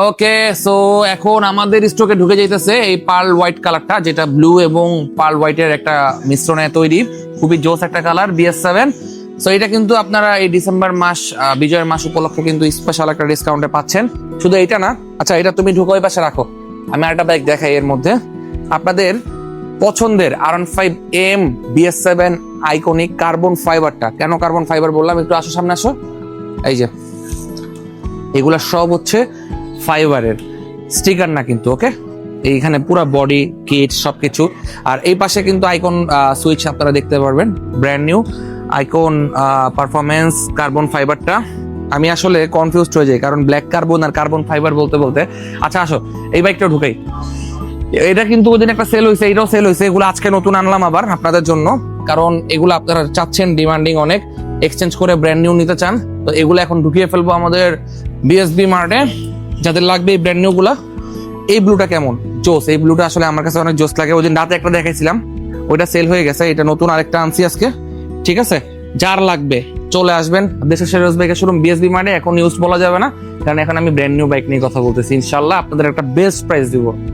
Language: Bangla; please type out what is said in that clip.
ওকে সো এখন আমাদের স্টকে ঢুকে যাইতেছে এই পার্ল হোয়াইট কালারটা যেটা ব্লু এবং পার্ল হোয়াইটের একটা মিশ্রণে তৈরি, খুবই জোস একটা কালার বিএস সেভেন সো এটা কিন্তু আপনারা এই ডিসেম্বর মাস বিজয়ের মাস উপলক্ষে কিন্তু স্পেশাল একটা ডিসকাউন্টে পাচ্ছেন। শুধু এটা না আচ্ছা এটা তুমি ঢুকে ওই পাশে রাখো। আমি আরেকটা বাইক দেখাই এর মধ্যে। আপনাদের পছন্দের R one five M BS seven iconic carbon ফাইবারটা কেন কার্বন ফাইবার বললাম? একটু আসো, সামনে আসো। এই যে, এগুলা সব হচ্ছে ফাইবারের স্টিকার না কিন্তু, ওকে? এইখানে পুরো বডি, কিট, সবকিছু। আর এই পাশে কিন্তু আইকন সুইচ আপনারা দেখতে পারবেন brand new icon performance carbon ফাইবারটা আমি আসলে কনফিউজড হয়ে যাই, কারণ ব্ল্যাক কার্বন আর কার্বন ফাইবার বলতে বলতে আচ্ছা আসো, এই বাইকটা ঢুকাই। এটা কিন্তু ওদিন একটা সেল হয়েছে এটাও সেল হয়েছে এগুলো আজকে নতুন আনলাম আবার আপনাদের জন্য। কারণ এগুলো আপনারা চাচ্ছেন ডিমান্ডিং অনেক। এক্সচেঞ্জ করে ব্র্যান্ড নিউ নিতে চান, তো এগুলো এখন ঢুকিয়ে ফেলব আমাদের বিএসবি মার্টে যাদের লাগবে এই ব্র্যান্ড নিউ গুলা এই ব্লুটা কেমন? জোস, এই ব্লুটা আসলে আমার কাছে অনেক জোস লাগে। ওই দিন রাতে একটা দেখাইছিলাম, ওইটা সেল হয়ে গেছে, এটা নতুন আরেকটা আনছি আজকে। ঠিক আছে? যার লাগবে, চলে আসবেন। দেশের সেরোজ বাইকের শোরুম বিএসবি মার্টে এখন ইউজ বলা যাবে না। কারণ এখন আমি ব্র্যান্ড নিউ বাইক নিয়ে কথা বলতেছি। ইনশাল্লাহ আপনাদের একটা বেস্ট প্রাইস দিব।